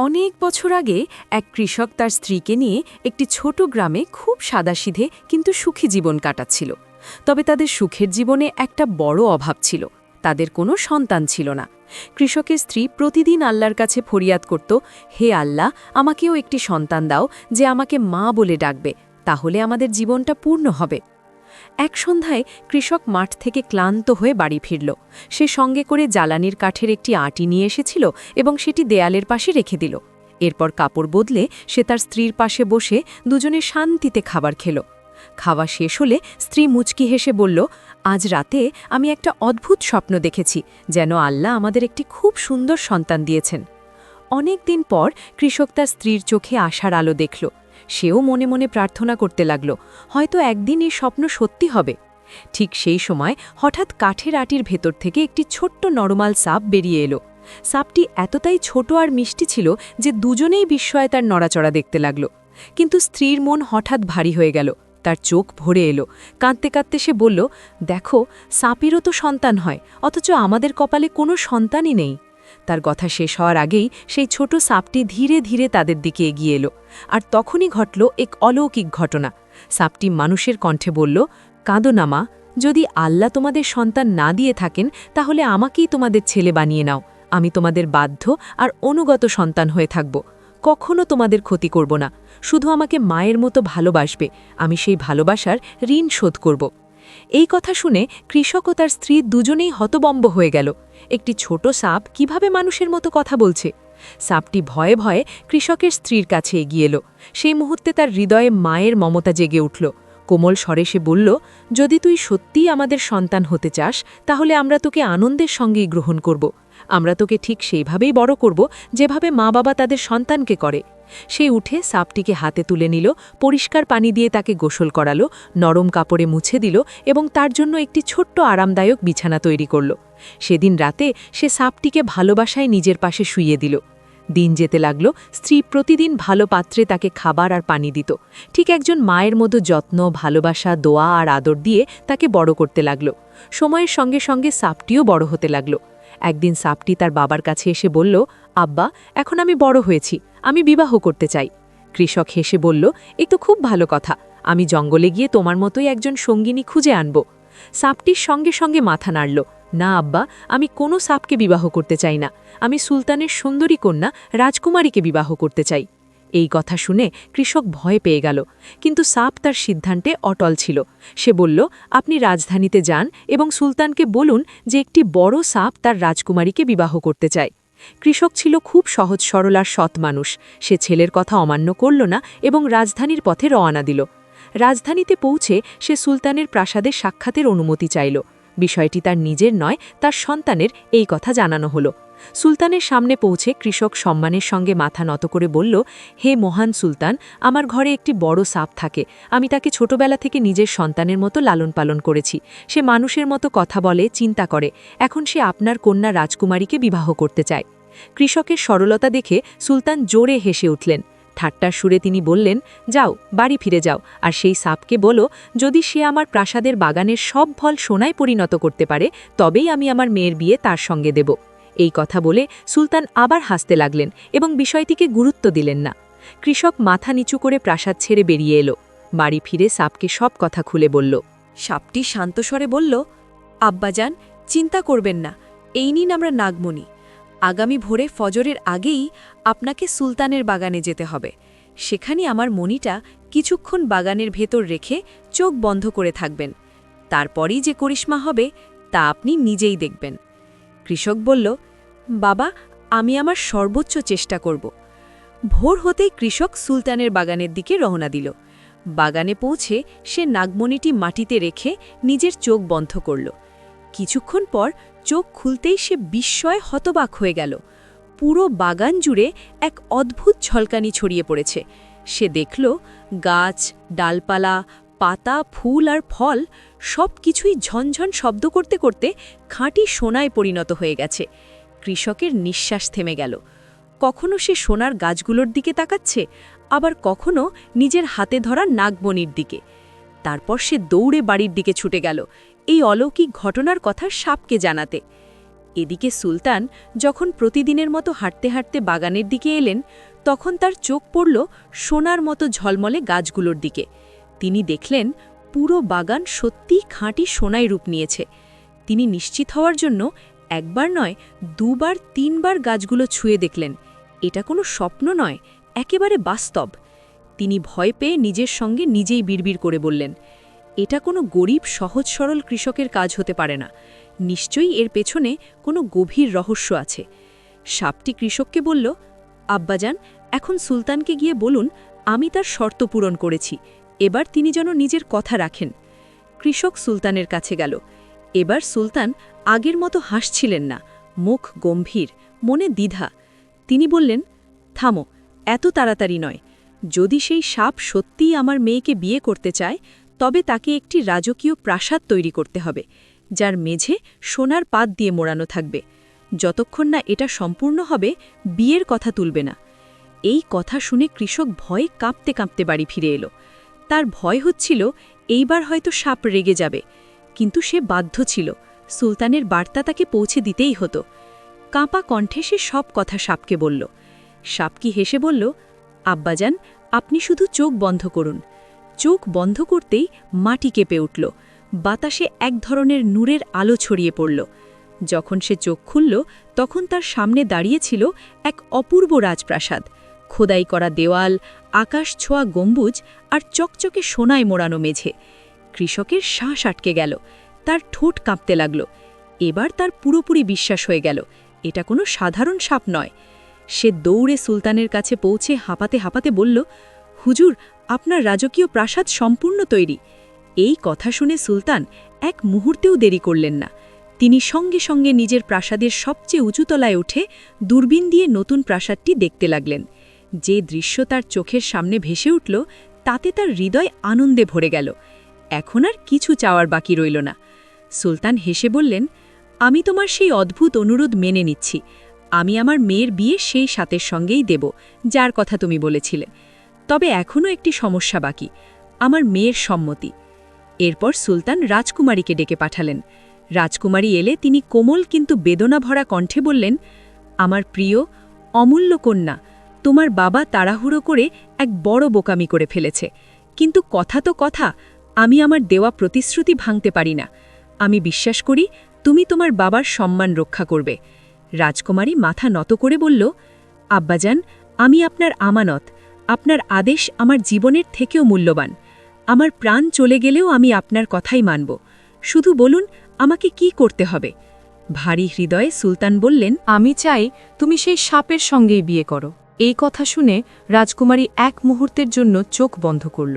অনেক বছর আগে এক কৃষক তার স্ত্রীকে নিয়ে একটি ছোট গ্রামে খুব সাদাসিধে কিন্তু সুখী জীবন কাটাচ্ছিল। তবে তাদের সুখের জীবনে একটা বড় অভাব ছিল। তাদের কোনো সন্তান ছিল না। কৃষকের স্ত্রী প্রতিদিন আল্লাহর কাছে ফরিয়াদ করত, হে আল্লাহ, আমাকেও একটি সন্তান দাও যে আমাকে মা বলে ডাকবে, তাহলে আমাদের জীবনটা পূর্ণ হবে। এক সন্ধ্যায় কৃষক মাঠ থেকে ক্লান্ত হয়ে বাড়ি ফিরল। সে সঙ্গে করে জ্বালানির কাঠের একটি আটি নিয়ে এসেছিল এবং সেটি দেয়ালের পাশে রেখে দিল। এরপর কাপড় বদলে সে তার স্ত্রীর পাশে বসে দুজনে শান্তিতে খাবার খেল। খাওয়া শেষ হলে স্ত্রী মুচকি হেসে বলল, আজ রাতে আমি একটা অদ্ভুত স্বপ্ন দেখেছি, যেন আল্লাহ আমাদের একটি খুব সুন্দর সন্তান দিয়েছেন। অনেক দিন পর কৃষক তার স্ত্রীর চোখে আশার আলো দেখল। সেও মনে মনে প্রার্থনা করতে লাগল, হয়তো একদিন এই স্বপ্ন সত্যি হবে। ঠিক সেই সময় হঠাৎ কাঠের আটির ভেতর থেকে একটি ছোট্ট নরমাল সাপ বেরিয়ে এলো। সাপটি এতটাই ছোট আর মিষ্টি ছিল যে দুজনেই বিস্ময়ে তার নড়াচড়া দেখতে লাগল। কিন্তু স্ত্রীর মন হঠাৎ ভারী হয়ে গেল, তার চোখ ভরে এলো। কাঁদতে কাঁদতে সে বলল, দেখো, সাপেরও তো সন্তান হয়, অথচ আমাদের কপালে কোনো সন্তানই নেই। তার কথা শেষ হওয়ার আগেই সেই ছোট সাপটি ধীরে ধীরে তাদের দিকে এগিয়ে এলো। আর তখনই ঘটল এক অলৌকিক ঘটনা। সাপটি মানুষের কণ্ঠে বলল, কাঁদো যদি আল্লাহ তোমাদের সন্তান না দিয়ে থাকেন, তাহলে আমাকেই তোমাদের ছেলে বানিয়ে নাও। আমি তোমাদের বাধ্য আর অনুগত সন্তান হয়ে থাকব। কখনো তোমাদের ক্ষতি করব না। শুধু আমাকে মায়ের মতো ভালোবাসবে। আমি সেই ভালোবাসার ঋণ শোধ করব। এই কথা শুনে কৃষক ও তার স্ত্রী দুজনেই হতবম্ব হয়ে গেল। একটি ছোট সাপ কীভাবে মানুষের মতো কথা বলছে? সাপটি ভয়ে ভয়ে কৃষকের স্ত্রীর কাছে এগিয়ে এলো। সেই মুহূর্তে তার হৃদয়ে মায়ের মমতা জেগে উঠল। কোমল স্বরে সে বলল, যদি তুই সত্যিই আমাদের সন্তান হতে চাস, তাহলে আমরা তোকে আনন্দের সঙ্গেই গ্রহণ করব। আমরা তোকে ঠিক সেইভাবেই বড় করব, যেভাবে মা বাবা তাদের সন্তানকে করে। সে উঠে সাপটিকে হাতে তুলে নিল, পরিষ্কার পানি দিয়ে তাকে গোসল করালো, নরম কাপড়ে মুছে দিল এবং তার জন্য একটি ছোট্ট আরামদায়ক বিছানা তৈরি করল। সেদিন রাতে সে সাপটিকে ভালোবাসায় নিজের পাশে শুইয়ে দিল। দিন যেতে লাগল, স্ত্রী প্রতিদিন ভালো পাত্রে তাকে খাবার আর পানি দিত। ঠিক একজন মায়ের মতো যত্ন, ভালোবাসা, দোয়া আর আদর দিয়ে তাকে বড় করতে লাগল। সময়ের সঙ্গে সঙ্গে সাপটিও বড় হতে লাগল। একদিন সাপটি তার বাবার কাছে এসে বলল, আব্বা, এখন আমি বড় হয়েছি। আমি বিবাহ করতে চাই। কৃষক হেসে বলল এই তো খুব ভালো কথা। আমি জঙ্গলে গিয়ে তোমার মতোই একজন সঙ্গিনী খুঁজে আনব। সাপটির সঙ্গে সঙ্গে মাথা নাড়ল, না আব্বা, আমি কোনো সাপকে বিবাহ করতে চাই না। আমি সুলতানের সুন্দরী কন্যা রাজকুমারীকে বিবাহ করতে চাই। এই কথা শুনে কৃষক ভয় পেয়ে গেল, কিন্তু সাপ তার সিদ্ধান্তে অটল ছিল। সে বলল, আপনি রাজধানীতে যান এবং সুলতানকে বলুন যে একটি বড় সাপ তার রাজকুমারীকে বিবাহ করতে চায়। কৃষক ছিল খুব সহজ সরল আর সৎ মানুষ। সে ছেলের কথা অমান্য করল না এবং রাজধানীর পথে রওনা দিল। রাজধানীতে পৌঁছে সে সুলতানের প্রাসাদে সাক্ষাতের অনুমতি চাইল। বিষয়টি তার নিজের নয়, তার সন্তানের এই কথা জানানো হলো। সুলতানের সামনে পৌঁছে কৃষক সম্মানের সঙ্গে মাথা নত করে বলল, হে মহান সুলতান, আমার ঘরে একটি বড় সাপ থাকে। আমি তাকে ছোটবেলা থেকে নিজের সন্তানের মতো লালন পালন করেছি। সে মানুষের মতো কথা বলে, চিন্তা করে। এখন সে আপনার কন্যা রাজকুমারীকে বিবাহ করতে চায়। কৃষকের সরলতা দেখে সুলতান জোরে হেসে উঠলেন। ঠাট্টার সুরে তিনি বললেন, যাও, বাড়ি ফিরে যাও। আর সেই সাপকে বলো, যদি সে আমার প্রাসাদের বাগানের সব ফল সোনায় পরিণত করতে পারে, তবেই আমি আমার মেয়ের বিয়ে তার সঙ্গে দেব। এই কথা বলে সুলতান আবার হাসতে লাগলেন এবং বিষয়টিকে গুরুত্ব দিলেন না। কৃষক মাথা নিচু করে প্রাসাদ ছেড়ে বেরিয়ে এলো। বাড়ি ফিরে সাপকে সব কথা খুলে বলল, সাপটি শান্তস্বরে বলল, আব্বাজান, চিন্তা করবেন না, এই নিন আমরা নাগমণি। আগামী ভোরে ফজরের আগেই আপনাকে সুলতানের বাগানে যেতে হবে। সেখানে আমার মণিটা কিছুক্ষণ বাগানের ভেতর রেখে চোখ বন্ধ করে থাকবেন। তারপরই যে করিশ্মা হবে তা আপনি নিজেই দেখবেন। কৃষক বলল বাবা, আমি আমার সর্বোচ্চ চেষ্টা করব। ভোর হতেই কৃষক সুলতানের বাগানের দিকে রওনা দিল। বাগানে পৌঁছে সে নাগমণিটি মাটিতে রেখে নিজের চোখ বন্ধ করল। কিছুক্ষণ পর চোখ খুলতেই সে বিস্ময়ে হতবাক হয়ে গেল। পুরো বাগান জুড়ে এক অদ্ভুত ঝলকানি ছড়িয়ে পড়েছে। সে দেখল গাছ, ডালপালা, পাতা, ফুল আর ফল সব কিছুই ঝনঝন শব্দ করতে করতে খাঁটি সোনায় পরিণত হয়ে গেছে। কৃষকের নিঃশ্বাস থেমে গেল। কখনো সে সোনার গাছগুলোর দিকে তাকাচ্ছে, আবার কখনো নিজের হাতে ধরা নাগবনির দিকে। তারপর সে দৌড়ে বাড়ির দিকে ছুটে গেল। এই অলৌকিক ঘটনার কথা সাপকে জানাতে। এদিকে সুলতান যখন প্রতিদিনের মতো হাঁটতে হাঁটতে বাগানের দিকে এলেন, তখন তার চোখ পড়ল সোনার মতো ঝলমলে গাছগুলোর দিকে। তিনি দেখলেন পুরো বাগান সত্যিই খাঁটি সোনায় রূপ নিয়েছে। তিনি নিশ্চিত হওয়ার জন্য একবার নয়, দুবার, তিনবার গাছগুলো ছুঁয়ে দেখলেন। এটা কোনো স্বপ্ন নয়, একেবারে বাস্তব। তিনি ভয় পেয়ে নিজের সঙ্গে নিজেই বিড়বিড় করে বললেন, এটা কোনো গরিব, সহজ, সরল কৃষকের কাজ হতে পারে না। নিশ্চয়ই এর পেছনে কোনো গভীর রহস্য আছে। সাপটি কৃষককে বলল, আব্বাজান, এখন সুলতানকে গিয়ে বলুন, আমি তার শর্ত পূরণ করেছি। এবার তিনি যেন নিজের কথা রাখেন। কৃষক সুলতানের কাছে গেল। এবার সুলতান আগের মতো হাসছিলেন না, মুখ গম্ভীর, মনে দ্বিধা। তিনি বললেন, থামো, এত তাড়াতাড়ি নয়। যদি সেই সাপ সত্যিই আমার মেয়েকে বিয়ে করতে চায়, তবে তাকে একটি রাজকীয় প্রাসাদ তৈরি করতে হবে, যার মেঝে সোনার পাত দিয়ে মোড়ানো থাকবে। যতক্ষণ না এটা সম্পূর্ণ হবে, বিয়ের কথা তুলবে না। এই কথা শুনে কৃষক ভয়ে কাঁপতে কাঁপতে বাড়ি ফিরে এলো। তার ভয় হচ্ছিল, এইবার হয়তো সাপ রেগে যাবে, কিন্তু সে বাধ্য ছিল। সুলতানের বার্তা তাকে পৌঁছে দিতেই হতো। কাঁপা কণ্ঠে সে সব কথা সাপকে বলল। সাপ কি হেসে বলল, আব্বাজান, আপনি শুধু চোখ বন্ধ করুন। চোখ বন্ধ করতেই মাটি কেঁপে উঠল। বাতাসে এক ধরনের নূরের আলো ছড়িয়ে পড়ল। যখন সে চোখ খুলল, তখন তার সামনে দাঁড়িয়েছিল এক অপূর্ব রাজপ্রাসাদ। খোদাই করা দেওয়াল, আকাশ ছোঁয়া গম্বুজ আর চকচকে সোনায় মোড়ানো মেঝে। কৃষকের শ্বাস আটকে গেল। তার ঠোঁট কাঁপতে লাগল। এবার তার পুরোপুরি বিশ্বাস হয়ে গেল, এটা কোনো সাধারণ সাপ নয়। সে দৌড়ে সুলতানের কাছে পৌঁছে হাঁপাতে হাঁপাতে বলল, হুজুর, আপনার রাজকীয় প্রাসাদ সম্পূর্ণ তৈরি। এই কথা শুনে সুলতান এক মুহূর্তেও দেরি করলেন না। তিনি সঙ্গে সঙ্গে নিজের প্রাসাদের সবচেয়ে উঁচুতলায় উঠে দূরবীন দিয়ে নতুন প্রাসাদটি দেখতে লাগলেন। যে দৃশ্য তার চোখের সামনে ভেসে উঠল, তাতে তার হৃদয় আনন্দে ভরে গেল। এখন আর কিছু চাওয়ার বাকি রইল না। সুলতান হেসে বললেন, আমি তোমার সেই অদ্ভুত অনুরোধ মেনে নিচ্ছি। আমি আমার মেয়ের বিয়ে সেই সাথের সঙ্গেই দেব, যার কথা তুমি বলেছিলে। তবে এখনও একটি সমস্যা বাকি, আমার মেয়ের সম্মতি। এরপর সুলতান রাজকুমারীকে ডেকে পাঠালেন। রাজকুমারী এলে তিনি কোমল কিন্তু বেদনা ভরা কণ্ঠে বললেন, আমার প্রিয়, অমূল্য কন্যা, তোমার বাবা তাড়াহুড়ো করে এক বড় বোকামি করে ফেলেছে। কিন্তু কথা তো কথা, আমি আমার দেওয়া প্রতিশ্রুতি ভাঙতে পারি না। আমি বিশ্বাস করি তুমি তোমার বাবার সম্মান রক্ষা করবে। রাজকুমারী মাথা নত করে বলল, আব্বাজান, আমি আপনার আমানত, আপনার আদেশ আমার জীবনের থেকেও মূল্যবান। আমার প্রাণ চলে গেলেও আমি আপনার কথাই মানব। শুধু বলুন, আমাকে কি করতে হবে? ভারী হৃদয়ে সুলতান বললেন, আমি চাই তুমি সেই সাপের সঙ্গেই বিয়ে করো। এই কথা শুনে রাজকুমারী এক মুহূর্তের জন্য চোখ বন্ধ করল।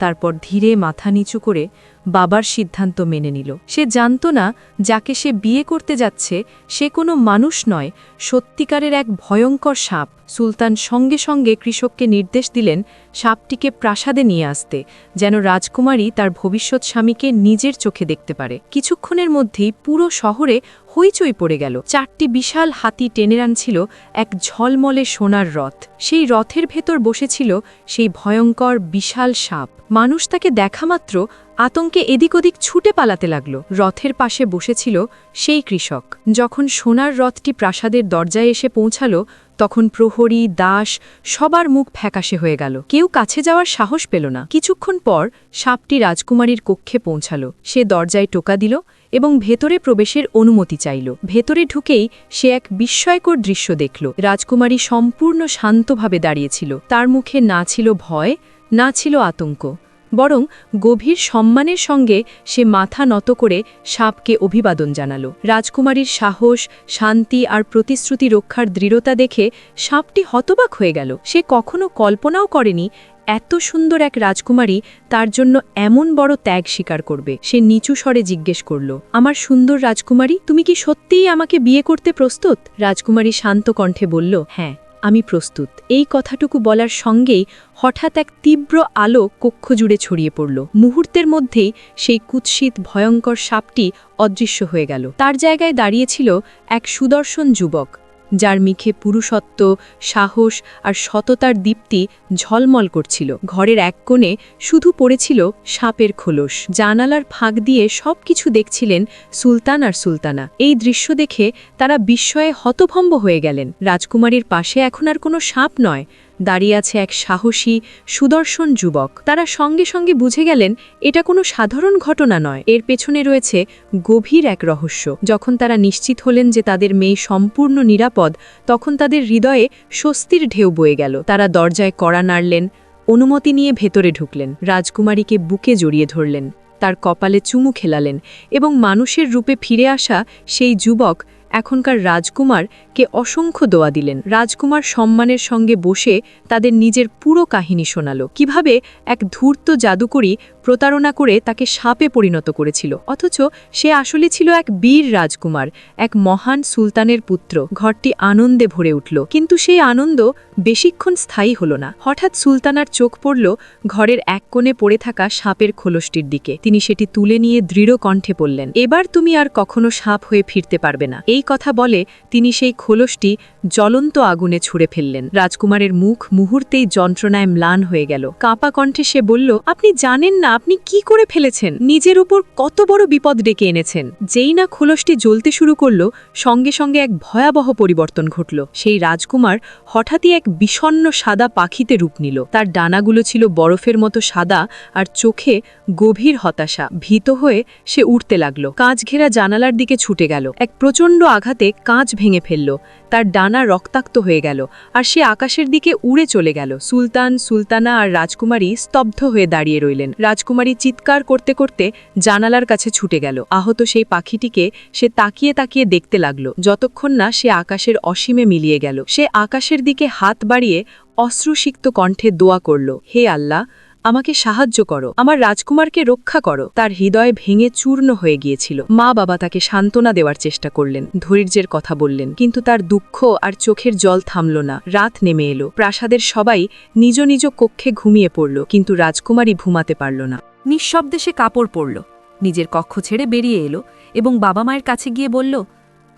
তারপর ধীরে মাথা নিচু করে বাবার সিদ্ধান্ত মেনে নিল। সে জানত না যাকে সে বিয়ে করতে যাচ্ছে, সে কোনো মানুষ নয়, সত্যিকারের এক ভয়ঙ্কর সাপ। সুলতান সঙ্গে সঙ্গে কৃষককে নির্দেশ দিলেন সাপটিকে প্রাসাদে নিয়ে আসতে, যেন রাজকুমারী তার ভবিষ্যৎ স্বামীকে নিজের চোখে দেখতে পারে। কিছুক্ষণের মধ্যেই পুরো শহরে হইচই পড়ে গেল। চারটি বিশাল হাতি টেনে আনছিল এক ঝলমলে সোনার রথ। সেই রথের ভেতর বসেছিল সেই ভয়ঙ্কর বিশাল সাপ। মানুষ তাকে দেখামাত্র আতঙ্কে এদিক ওদিক ছুটে পালাতে লাগল। রথের পাশে বসেছিল সেই কৃষক। যখন সোনার রথটি প্রাসাদের দরজায় এসে পৌঁছালো, তখন প্রহরী, দাস, সবার মুখ ফ্যাকাশে হয়ে গেল। কেউ কাছে যাওয়ার সাহস পেল না। কিছুক্ষণ পর সাপটি রাজকুমারীর কক্ষে পৌঁছাল। সে দরজায় টোকা দিল এবং ভেতরে প্রবেশের অনুমতি চাইল। ভেতরে ঢুকেই সে এক বিস্ময়কর দৃশ্য দেখল। রাজকুমারী সম্পূর্ণ শান্তভাবে দাঁড়িয়েছিল তার মুখে না ছিল ভয়, না ছিল আতঙ্ক। বরং গভীর সম্মানের সঙ্গে সে মাথা নত করে সাপকে অভিবাদন জানালো। রাজকুমারীর সাহস, শান্তি আর প্রতিশ্রুতি রক্ষার দৃঢ়তা দেখে সাপটি হতবাক হয়ে গেল। সে কখনো কল্পনাও করেনি এত সুন্দর এক রাজকুমারী তার জন্য এমন বড় ত্যাগ স্বীকার করবে। সে নিচু স্বরে জিজ্ঞেস করল, আমার সুন্দর রাজকুমারী, তুমি কি সত্যিই আমাকে বিয়ে করতে প্রস্তুত? রাজকুমারী শান্ত কণ্ঠে বলল হ্যাঁ। আমি প্রস্তুত। এই কথাটুকু বলার সঙ্গেই হঠাৎ এক তীব্র আলো কক্ষ জুড়ে ছড়িয়ে পড়ল। মুহূর্তের মধ্যেই সেই কুৎসিত, ভয়ঙ্কর সাপটি অদৃশ্য হয়ে গেল। তার জায়গায় দাঁড়িয়েছিল এক সুদর্শন যুবক। যার মিখে পুরুষত্ব, সাহস আর সততার দীপ্তি ঝলমল করছিল। ঘরের এক কোণে শুধু পড়েছিল সাপের খোলস। জানালার ফাঁক দিয়ে সব কিছু দেখছিলেন সুলতান আর সুলতানা। এই দৃশ্য দেখে তারা বিস্ময়ে হতভম্ব হয়ে গেলেন। রাজকুমারীর পাশে এখন আর কোনো সাপ নয় দাঁড়িয়ে আছে এক সাহসী, সুদর্শন যুবক। তারা সঙ্গে সঙ্গে বুঝে গেলেন, এটা কোনো সাধারণ ঘটনা নয়। এর পেছনে রয়েছে গভীর এক রহস্য। যখন তারা নিশ্চিত হলেন যে তাদের মেয়ে সম্পূর্ণ নিরাপদ, তখন তাদের হৃদয়ে স্বস্তির ঢেউ বয়ে গেল। তারা দরজায় কড়া নাড়লেন, অনুমতি নিয়ে ভেতরে ঢুকলেন। রাজকুমারীকে বুকে জড়িয়ে ধরলেন। তার কপালে চুমু খেলালেন এবং মানুষের রূপে ফিরে আসা সেই যুবক এখনকার রাজকুমারকে অসংখ্য দোয়া দিলেন। রাজকুমার সম্মানের সঙ্গে বসে তাদের নিজের পুরো কাহিনী শোনাল। কীভাবে এক ধূর্ত জাদুকরী প্রতারণা করে তাকে সাপে পরিণত করেছিল। অথচ সে আসলে ছিল এক বীর রাজকুমার, এক মহান সুলতানের পুত্র। ঘরটি আনন্দে ভরে উঠল। কিন্তু সেই আনন্দ বেশিক্ষণ স্থায়ী হল না। হঠাৎ সুলতানার চোখ পড়ল ঘরের এক কোণে পড়ে থাকা সাপের খোলসটির দিকে। তিনি সেটি তুলে নিয়ে দৃঢ় কণ্ঠে পড়লেন এবার তুমি আর কখনো সাপ হয়ে ফিরতে পারবে না। এই কথা বলে, তিনি সেই খোলসটি জ্বলন্ত আগুনে ছুঁড়ে ফেললেন। রাজকুমারের মুখ মুহূর্তেই যন্ত্রণায় ম্লান হয়ে গেল। কাঁপা কণ্ঠে সে বলল, আপনি জানেন না, আপনি কি করে ফেলেছেন? নিজের উপর কত বড় বিপদ ডেকে এনেছেন। যেই না খোলসটি জ্বলতে শুরু করল, সঙ্গে সঙ্গে এক ভয়াবহ পরিবর্তন ঘটল। সেই রাজকুমার হঠাৎই এক বিষণ্ণ সাদা পাখিতে রূপ নিল। তার ডানাগুলো ছিল বরফের মতো সাদা আর চোখে গভীর হতাশা। ভীত হয়ে সে উঠতে লাগল। কাঁচ ঘেরা জানালার দিকে ছুটে গেল। এক প্রচণ্ড আঘাতে কাঁচ ভেঙে ফেলল। তার ডানা রক্তাক্ত হয়ে গেল আর সে আকাশের দিকে উড়ে চলে গেল। সুলতান, সুলতানা আর রাজকুমারী স্তব্ধ হয়ে দাঁড়িয়ে রইলেন। রাজকুমারী চিৎকার করতে করতে জানালার কাছে ছুটে গেল। আহত সেই পাখিটিকে সে তাকিয়ে তাকিয়ে দেখতে লাগল। যতক্ষণ না সে আকাশের অসীমে মিলিয়ে গেল, সে আকাশের দিকে হাত বাড়িয়ে অশ্রুসিক্ত কণ্ঠে দোয়া করল, হে আল্লাহ আমাকে সাহায্য করো। আমার রাজকুমারকে রক্ষা করো। তার হৃদয় ভেঙে চূর্ণ হয়ে গিয়েছিল। মা বাবা তাকে সান্ত্বনা দেওয়ার চেষ্টা করলেন, ধৈর্যের কথা বললেন। কিন্তু তার দুঃখ আর চোখের জল থামল না। রাত নেমে এলো। প্রাসাদের সবাই নিজ নিজ কক্ষে ঘুমিয়ে পড়ল, কিন্তু রাজকুমারী ঘুমাতে পারল না। নিঃশব্দে সে কাপড় পরল। নিজের কক্ষ ছেড়ে বেরিয়ে এলো এবং বাবা মায়ের কাছে গিয়ে বলল,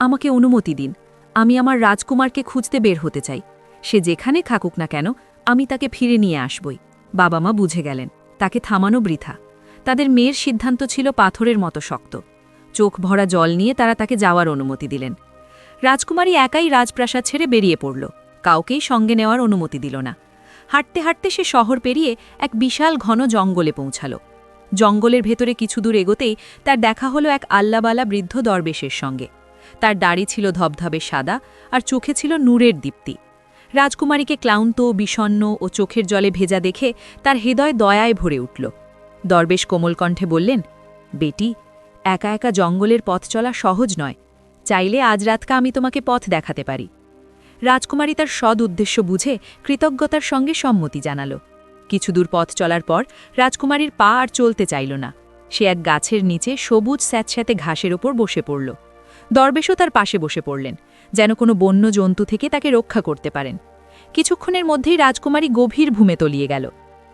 আমাকে অনুমতি দিন। আমি আমার রাজকুমারকে খুঁজতে বের হতে চাই। সে যেখানে থাকুক না কেন, আমি তাকে ফিরে নিয়ে আসবই। বাবা মা বুঝে গেলেন, তাকে থামানো বৃথা। তাদের মেয়ের সিদ্ধান্ত ছিল পাথরের মতো শক্ত। চোখ ভরা জল নিয়ে তারা তাকে যাওয়ার অনুমতি দিলেন। রাজকুমারী একাই রাজপ্রাসাদ ছেড়ে বেরিয়ে পড়ল। কাউকেই সঙ্গে নেওয়ার অনুমতি দিল না। হাঁটতে হাঁটতে সে শহর পেরিয়ে এক বিশাল ঘন জঙ্গলে পৌঁছাল। জঙ্গলের ভেতরে কিছু দূর এগোতেই তার দেখা হলো এক আল্লাবালা বৃদ্ধ দরবেশের সঙ্গে। তার দাড়ি ছিল ধবধবে সাদা আর চোখে ছিল নূরের দীপ্তি। রাজকুমারীকে ক্লান্ত বিষণ্ন ও চোখের জলে ভেজা দেখে তার হৃদয় দয়ায় ভরে উঠল। দরবেশ কোমল কণ্ঠে বললেন, বেটি, একা একা জঙ্গলের পথ চলা সহজ নয়। চাইলে আজ রাতকা আমি তোমাকে পথ দেখাতে পারি। রাজকুমারী তার সদ উদ্দেশ্য বুঝে কৃতজ্ঞতার সঙ্গে সম্মতি জানাল। কিছুদূর পথ চলার পর রাজকুমারীর পা আর চলতে চাইল না। সে এক গাছের নিচে সবুজ স্যাঁতস্যাঁতে ঘাসের ওপর বসে পড়ল। দরবেশও তার পাশে বসে পড়লেন। যেন কোনো বন্য জন্তু থেকে তাকে রক্ষা করতে পারেন। কিছুক্ষণের মধ্যেই রাজকুমারী গভীর ভূমে তলিয়ে গেল।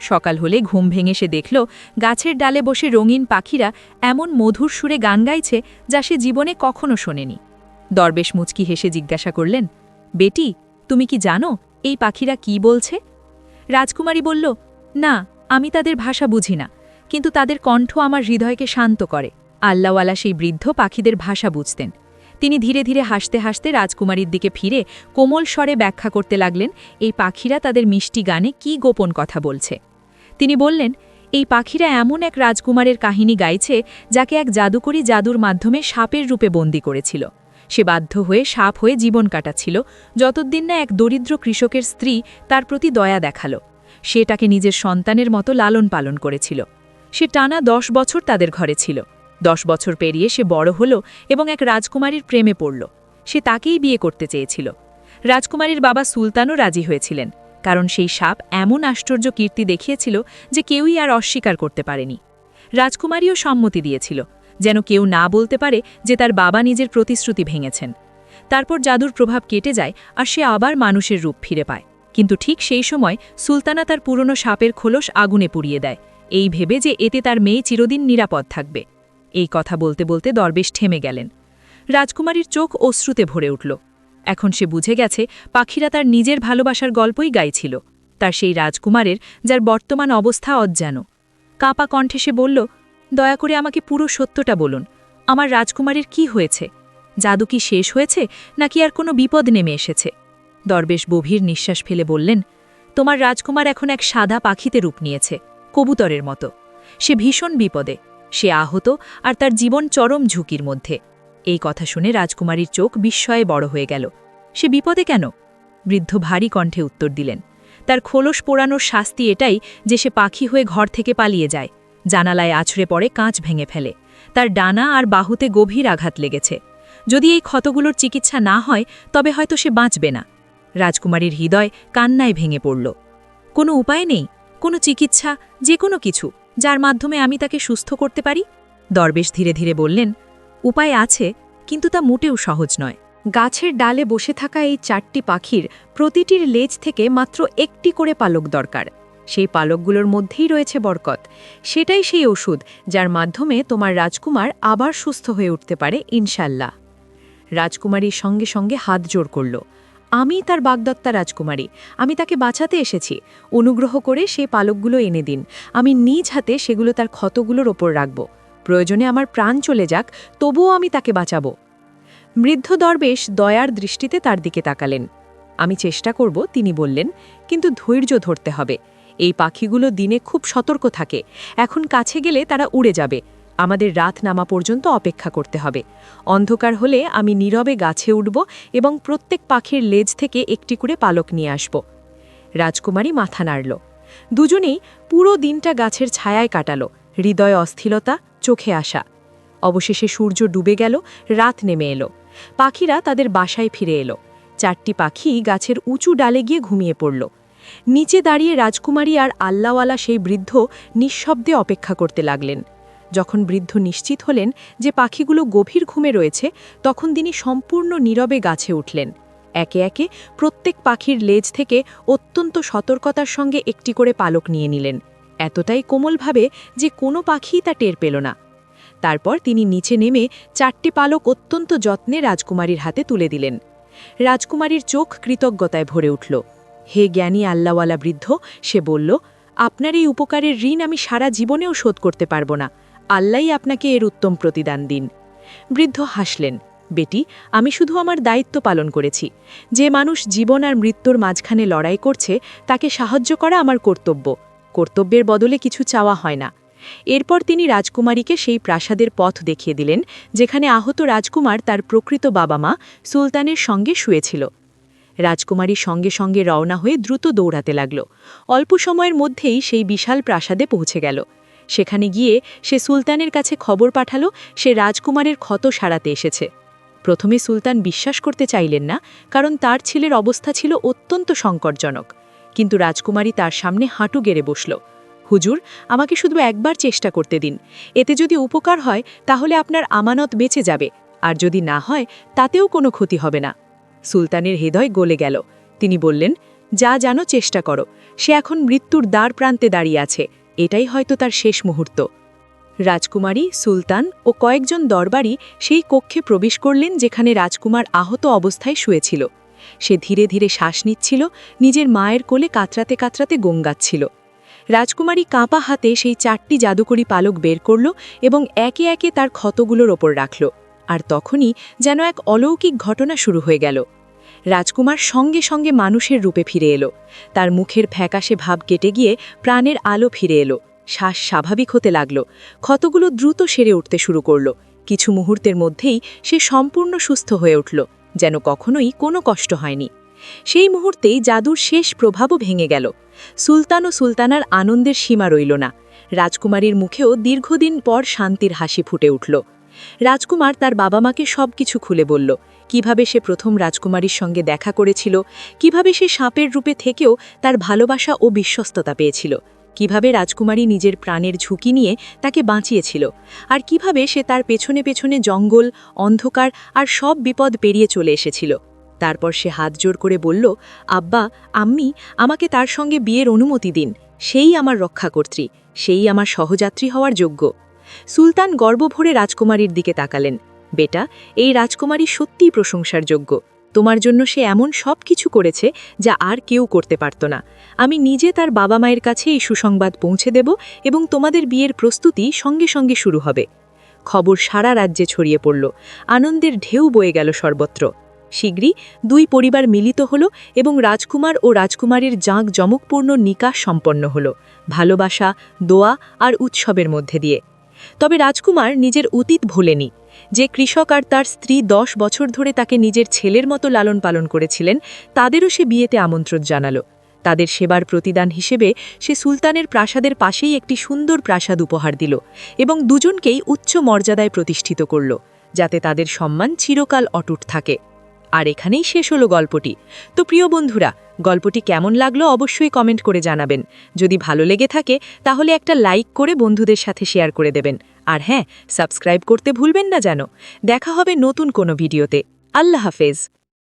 সকাল হলে ঘুম ভেঙে সে দেখল, গাছের ডালে বসে রঙিন পাখিরা এমন মধুর সুরে গান গাইছে যা সে জীবনে কখনো শোনেনি। দরবেশ মুচকি হেসে জিজ্ঞাসা করলেন, বেটি, তুমি কি জানো এই পাখিরা কি বলছে? রাজকুমারী বলল, না, আমি তাদের ভাষা বুঝি না, কিন্তু তাদের কণ্ঠ আমার হৃদয়কে শান্ত করে। আল্লাওয়ালা সেই বৃদ্ধ পাখিদের ভাষা বুঝতেন। তিনি ধীরে ধীরে হাসতে হাসতে রাজকুমারীর দিকে ফিরে কোমল স্বরে ব্যাখ্যা করতে লাগলেন, এই পাখিরা তাদের মিষ্টি গানে কি গোপন কথা বলছে? তিনি বললেন, এই পাখিরা এমন এক রাজকুমারের কাহিনী গাইছে, যাকে এক জাদুকরী জাদুর মাধ্যমে সাপের রূপে বন্দি করেছিল। সে বাধ্য হয়ে সাপ হয়ে জীবন কাটাচ্ছিল যতদিন না এক দরিদ্র কৃষকের স্ত্রী তার প্রতি দয়া দেখাল। সে তাকে নিজের সন্তানের মতো লালন পালন করেছিল। সে টানা দশ বছর তাদের ঘরে ছিল। দশ বছর পেরিয়ে সে বড় হল এবং এক রাজকুমারীর প্রেমে পড়ল। সে তাকেই বিয়ে করতে চেয়েছিল। রাজকুমারীর বাবা সুলতানও রাজি হয়েছিলেন, কারণ সেই সাপ এমন আশ্চর্য কীর্তি দেখিয়েছিল যে কেউই আর অস্বীকার করতে পারেনি। রাজকুমারীও সম্মতি দিয়েছিল, যেন কেউ না বলতে পারে যে তার বাবা নিজের প্রতিশ্রুতি ভেঙেছেন। তারপর জাদুর প্রভাব কেটে যায় আর সে আবার মানুষের রূপ ফিরে পায়। কিন্তু ঠিক সেই সময় সুলতানা তার পুরনো সাপের খোলস আগুনে পুড়িয়ে দেয়। এই ভেবে যে এতে তার মেয়ে চিরদিন নিরাপদ থাকবে। এই কথা বলতে বলতে দরবেশ থেমে গেলেন। রাজকুমারীর চোখ অশ্রুতে ভরে উঠল। এখন সে বুঝে গেছে পাখিরা তার নিজের ভালোবাসার গল্পই গাইছিল। তার সেই রাজকুমারের, যার বর্তমান অবস্থা অজ্ঞান কাপা কণ্ঠে সে বলল, দয়া করে আমাকে পুরো সত্যটা বলুন। আমার রাজকুমারের কি হয়েছে? জাদু কি শেষ হয়েছে, নাকি আর কোনো বিপদ নেমে এসেছে? দরবেশ গভীর নিঃশ্বাস ফেলে বললেন, তোমার রাজকুমার এখন এক সাদা পাখিতে রূপ নিয়েছে, কবুতরের মতো। সে ভীষণ বিপদে। সে আহত আর তার জীবন চরম ঝুঁকির মধ্যে। এই কথা শুনে রাজকুমারীর চোখ বিস্ময়ে বড় হয়ে গেল। সে বিপদে কেন? বৃদ্ধ ভারী কণ্ঠে উত্তর দিলেন, তার খোলস পোড়ানোর শাস্তি এটাই যে সে পাখি হয়ে ঘর থেকে পালিয়ে যায়। জানালায় আছড়ে পড়ে কাঁচ ভেঙে ফেলে। তার ডানা আর বাহুতে গভীর আঘাত লেগেছে। যদি এই ক্ষতগুলোর চিকিৎসা না হয়, তবে হয়তো সে বাঁচবে না। রাজকুমারীর হৃদয় কান্নায় ভেঙে পড়ল। কোনো উপায় নেই, কোনো চিকিৎসা, যে কোনো কিছু। যার মাধ্যমে আমি তাকে সুস্থ করতে পারি? দরবেশ ধীরে ধীরে বললেন, উপায় আছে, কিন্তু তা মোটেও সহজ নয়। গাছের ডালে বসে থাকা এই চারটি পাখির প্রতিটির লেজ থেকে মাত্র একটি করে পালক দরকার। সেই পালকগুলোর মধ্যেই রয়েছে বরকত। সেটাই সেই ওষুধ যার মাধ্যমে তোমার রাজকুমার আবার সুস্থ হয়ে উঠতে পারে, ইনশাল্লাহ। রাজকুমারীর সঙ্গে সঙ্গে হাত জোর করল। আমি তার বাগদত্তা রাজকুমারী। আমি তাকে বাঁচাতে এসেছি। অনুগ্রহ করে সে পালকগুলো এনে দিন। আমি নিজ হাতে সেগুলো তার ক্ষতগুলোর ওপর রাখব। প্রয়োজনে আমার প্রাণ চলে যাক, তবুও আমি তাকে বাঁচাবো। বৃদ্ধ দরবেশ দয়ার দৃষ্টিতে তার দিকে তাকালেন। আমি চেষ্টা করব, তিনি বললেন, কিন্তু ধৈর্য ধরতে হবে। এই পাখিগুলো দিনে খুব সতর্ক থাকে। এখন কাছে গেলে তারা উড়ে যাবে। আমাদের রাত নামা পর্যন্ত অপেক্ষা করতে হবে। অন্ধকার হলে আমি নীরবে গাছে উঠব এবং প্রত্যেক পাখির লেজ থেকে একটি করে পালক নিয়ে আসব। রাজকুমারী মাথা নাড়ল। দুজনেই পুরো দিনটা গাছের ছায়ায় কাটালো, হৃদয় অস্থিরতা চোখে আসা অবশেষে সূর্য ডুবে গেল, রাত নেমে এলো। পাখিরা তাদের বাসায় ফিরে এলো। চারটি পাখি গাছের উঁচু ডালে গিয়ে ঘুমিয়ে পড়ল। নিচে দাঁড়িয়ে রাজকুমারী আর আল্লাওয়ালা সেই বৃদ্ধ নিঃশব্দে অপেক্ষা করতে লাগলেন। যখন বৃদ্ধ নিশ্চিত হলেন যে পাখিগুলো গভীর ঘুমে রয়েছে, তখন তিনি সম্পূর্ণ নীরবে গাছে উঠলেন। একে একে প্রত্যেক পাখির লেজ থেকে অত্যন্ত সতর্কতার সঙ্গে একটি করে পালক নিয়ে নিলেন। এতটাই কোমলভাবে যে কোনো পাখিই তা টের পেল না। তারপর তিনি নিচে নেমে চারটি পালক অত্যন্ত যত্নে রাজকুমারীর হাতে তুলে দিলেন। রাজকুমারীর চোখ কৃতজ্ঞতায় ভরে উঠল। হে জ্ঞানী আল্লাওয়ালা বৃদ্ধ, সে বলল, আপনার এই উপকারের ঋণ আমি সারা জীবনেও শোধ করতে পারব না। আল্লাহই আপনাকে এর উত্তম প্রতিদান দিন। বৃদ্ধ হাসলেন, বেটি, আমি শুধু আমার দায়িত্ব পালন করেছি। যে মানুষ জীবন আর মৃত্যুর মাঝখানে লড়াই করছে, তাকে সাহায্য করা আমার কর্তব্য। কর্তব্যের বদলে কিছু চাওয়া হয় না। এরপর তিনি রাজকুমারীকে সেই প্রাসাদের পথ দেখিয়ে দিলেন, যেখানে আহত রাজকুমার তার প্রকৃত বাবা মা সুলতানের সঙ্গে শুয়েছিল। রাজকুমারী সঙ্গে সঙ্গে রওনা হয়ে দ্রুত দৌড়াতে লাগল। অল্প সময়ের মধ্যেই সেই বিশাল প্রাসাদে পৌঁছে গেল। সেখানে গিয়ে সে সুলতানের কাছে খবর পাঠালো, সে রাজকুমারের ক্ষত সারাতে এসেছে। প্রথমে সুলতান বিশ্বাস করতে চাইলেন না, কারণ তার ছেলের অবস্থা ছিল অত্যন্ত সংকটজনক। কিন্তু রাজকুমারী তার সামনে হাঁটু গেড়ে বসল। হুজুর, আমাকে শুধু একবার চেষ্টা করতে দিন। এতে যদি উপকার হয়, তাহলে আপনার আমানত বেঁচে যাবে। আর যদি না হয়, তাতেও কোনো ক্ষতি হবে না। সুলতানের হৃদয় গলে গেল। তিনি বললেন, যা জানো, চেষ্টা করো। সে এখন মৃত্যুর দ্বার প্রান্তে দাঁড়িয়ে আছে। এটাই হয়তো তার শেষ মুহূর্ত। রাজকুমারী, সুলতান ও কয়েকজন দরবারি সেই কক্ষে প্রবেশ করলেন যেখানে রাজকুমার আহত অবস্থায় শুয়েছিল। সে ধীরে ধীরে শ্বাস নিচ্ছিল, নিজের মায়ের কোলে কাতরাতে কাতরাতে গঙ্গাচ্ছিল রাজকুমারী কাঁপা হাতে সেই চারটি জাদুকরি পালক বের করল এবং একে একে তার ক্ষতগুলোর ওপর রাখল। আর তখনই যেন এক অলৌকিক ঘটনা শুরু হয়ে গেল। রাজকুমার সঙ্গে সঙ্গে মানুষের রূপে ফিরে এলো। তার মুখের ফ্যাকাশে ভাব কেটে গিয়ে প্রাণের আলো ফিরে এলো। শ্বাস স্বাভাবিক হতে লাগল। ক্ষতগুলো দ্রুত সেরে উঠতে শুরু করল। কিছু মুহূর্তের মধ্যেই সে সম্পূর্ণ সুস্থ হয়ে উঠল, যেন কখনোই কোনো কষ্ট হয়নি। সেই মুহূর্তেই জাদুর শেষ প্রভাবও ভেঙে গেল। সুলতান ও সুলতানার আনন্দের সীমা রইল না। রাজকুমারীর মুখেও দীর্ঘদিন পর শান্তির হাসি ফুটে উঠল। রাজকুমার তার বাবা মাকে সব কিছু খুলে বলল কীভাবে সে প্রথম রাজকুমারীর সঙ্গে দেখা করেছিল, কীভাবে সে সাপের রূপে থেকেও তার ভালোবাসা ও বিশ্বস্ততা পেয়েছিল, কীভাবে রাজকুমারী নিজের প্রাণের ঝুঁকি নিয়ে তাকে বাঁচিয়েছিল, আর কীভাবে সে তার পেছনে পেছনে জঙ্গল, অন্ধকার আর সব বিপদ পেরিয়ে চলে এসেছিল। তারপর সে হাত জোর করে বলল, আব্বা, আম্মি, আমাকে তার সঙ্গে বিয়ের অনুমতি দিন। সেই আমার রক্ষাকর্ত্রী, সেই আমার সহযাত্রী হওয়ার যোগ্য। সুলতান গর্বভরে রাজকুমারীর দিকে তাকালেন। বেটা, এই রাজকুমারী সত্যিই প্রশংসার যোগ্য। তোমার জন্য সে এমন সব কিছু করেছে যা আর কেউ করতে পারত না। আমি নিজে তার বাবা মায়ের কাছে এই সুসংবাদ পৌঁছে দেব এবং তোমাদের বিয়ের প্রস্তুতি সঙ্গে সঙ্গে শুরু হবে। খবর সারা রাজ্যে ছড়িয়ে পড়ল। আনন্দের ঢেউ বয়ে গেল সর্বত্র। শীঘ্রই দুই পরিবার মিলিত হল এবং রাজকুমার ও রাজকুমারীর জাঁক জমকপূর্ণ নিকাশ সম্পন্ন হল, ভালোবাসা, দোয়া আর উৎসবের মধ্যে দিয়ে। তবে রাজকুমার নিজের অতীত ভোলেনি। যে কৃষক আর তার স্ত্রী দশ বছর ধরে তাকে নিজের ছেলের মতো লালন পালন করেছিলেন, তাদেরও সে বিয়েতে আমন্ত্রণ জানাল। তাদের সেবার প্রতিদান হিসেবে সে সুলতানের প্রাসাদের পাশেই একটি সুন্দর প্রাসাদ উপহার দিল এবং দুজনকেই উচ্চ মর্যাদায় প্রতিষ্ঠিত করল, যাতে তাদের সম্মান চিরকাল অটুট থাকে। আর এখানেই শেষ হলো গল্পটি। তো প্রিয় বন্ধুরা, গল্পটি কেমন লাগল অবশ্যই কমেন্ট করে জানাবেন। যদি ভালো লেগে থাকে, তাহলে একটা লাইক করে বন্ধুদের সাথে শেয়ার করে দেবেন। আর হ্যাঁ সাবস্ক্রাইব করতে ভুলবেন না যেন। দেখা হবে নতুন কোনো ভিডিওতে। আল্লাহ হাফেজ।